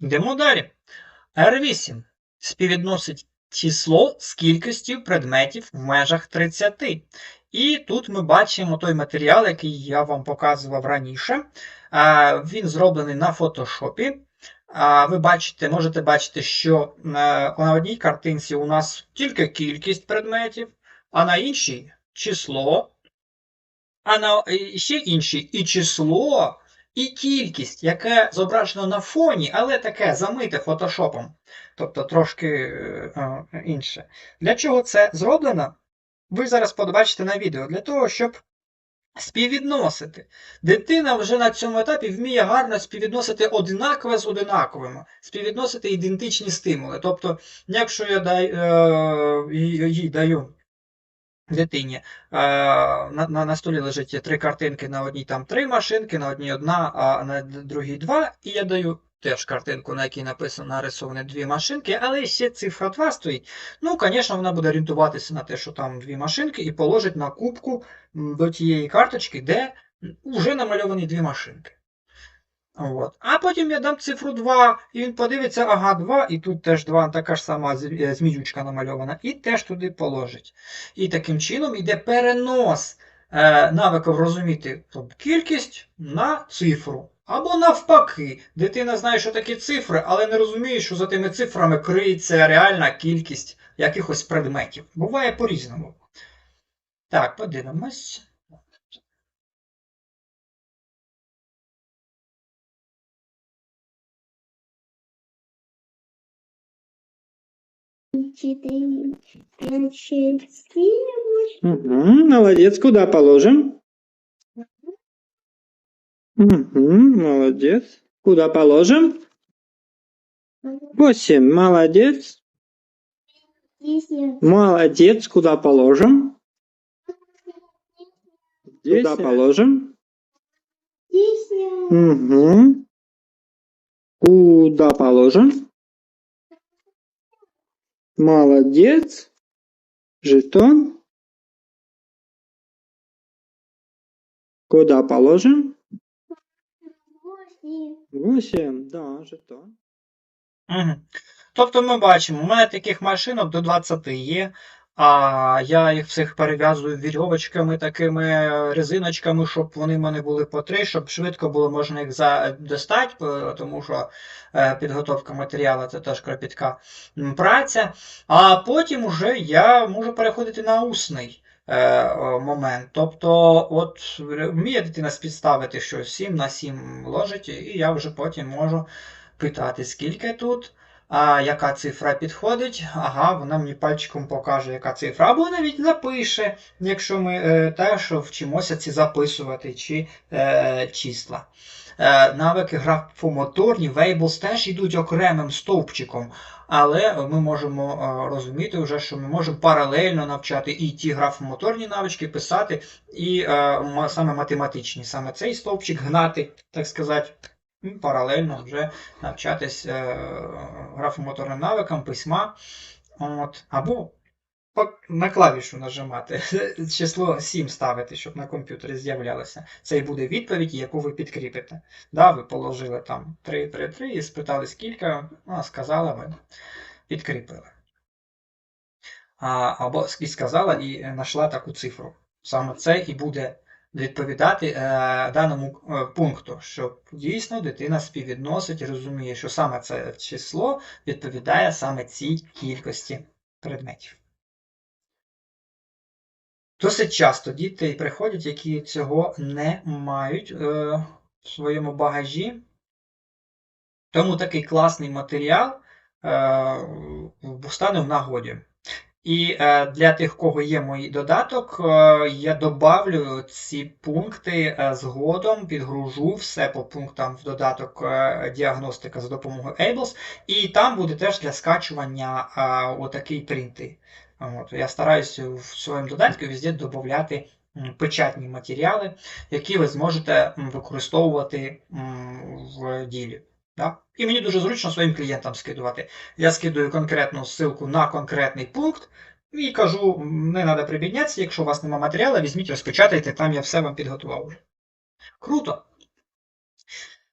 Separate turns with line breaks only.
Йдемо далі. R8 співвідносить число з кількістю предметів в межах 30. І тут ми бачимо той матеріал, який я вам показував раніше. Він зроблений на фотошопі. Ви бачите, можете бачити, що е, на одній картинці у нас тільки кількість предметів, а на іншій число, а на ще іншій і число, і кількість, яке зображено на фоні, але таке замите фотошопом. Тобто трошки е, е, інше. Для чого це зроблено? Ви зараз побачите на відео. Для того, щоб співвідносити. Дитина вже на цьому етапі вміє гарно співвідносити одинакове з одинаковими, співвідносити ідентичні стимули. Тобто, якщо я дай, е, їй даю дитині, е, на, на, на столі лежить три картинки, на одній там три машинки, на одній одна, а на другій два, і я даю. Теж картинку, на якій написано нарисовані дві машинки, але ще цифра 2 стоїть. Ну, звісно, вона буде орієнтуватися на те, що там дві машинки, і положить на кубку до тієї карточки, де вже намальовані дві машинки. От. А потім я дам цифру 2, і він подивиться, ага, 2, і тут теж 2, така ж сама е, зміючка намальована, і теж туди положить. І таким чином йде перенос е, навиків розуміти тобто, кількість на цифру. Або навпаки, дитина знає, що такі цифри, але не розуміє, що за тими цифрами криється реальна кількість якихось предметів. Буває по-різному. Так, подивимось.
Угу, молодец. Куда положим? Угу, молодец. Куда положим? Восемь. Молодец. Молодец. Куда положим? Куда положим? Угу. Куда положим? Молодец. Жетон. Куда положим?
Восемь.
Да, жетон.
Угу. Тобто ми бачимо, у мене таких машинок до 20 є, а я їх всіх перев'язую вірьовочками, такими е, резиночками, щоб вони в мене були по три, щоб швидко було можна їх за... достати, е, тому що е, підготовка матеріалу це теж кропітка праця. А потім уже я можу переходити на усний. е, Момент. Тобто, от вміє дитина спідставити, що 7 на 7 ложить, і я вже потім можу питати, скільки тут, а яка цифра підходить. Ага, вона мені пальчиком покаже, яка цифра. Або навіть запише, якщо ми е, теж вчимося ці записувати чи е, числа. Е, навики графомоторні, Weibuls теж йдуть окремим стовпчиком. Але ми можемо е, розуміти, вже, що ми можемо паралельно навчати і ті графомоторні навички писати, і е, саме математичні, саме цей стовпчик гнати, так сказати, паралельно вже навчатись е, графомоторним навикам, письма. От, або на клавішу нажимати, число 7 ставити, щоб на комп'ютері з'являлося. Це і буде відповідь, яку ви підкріпите. Да, ви положили там 3, 3, 3 і спитали скільки, вона сказала, ви підкріпили. А, або сказала і знайшла таку цифру. Саме це і буде відповідати е, даному е, пункту, що дійсно дитина співвідносить і розуміє, що саме це число відповідає саме цій кількості предметів. Досить часто діти приходять, які цього не мають е, в своєму багажі. Тому такий класний матеріал стане в нагоді. І е, для тих, кого є мій додаток, е, я добавлю ці пункти е, згодом, підгружу все по пунктам в додаток е, діагностика за допомогою Ables, і там буде теж для скачування е, отакий принти. От, я стараюся в своєму додатку везде додати печатні матеріали, які ви зможете використовувати в ділі. І мені дуже зручно своїм клієнтам скидувати. Я скидую конкретну ссылку на конкретний пункт і кажу, не треба прибіднятися, якщо у вас немає матеріалу, візьміть, розпечатайте, там я все вам підготував. Круто!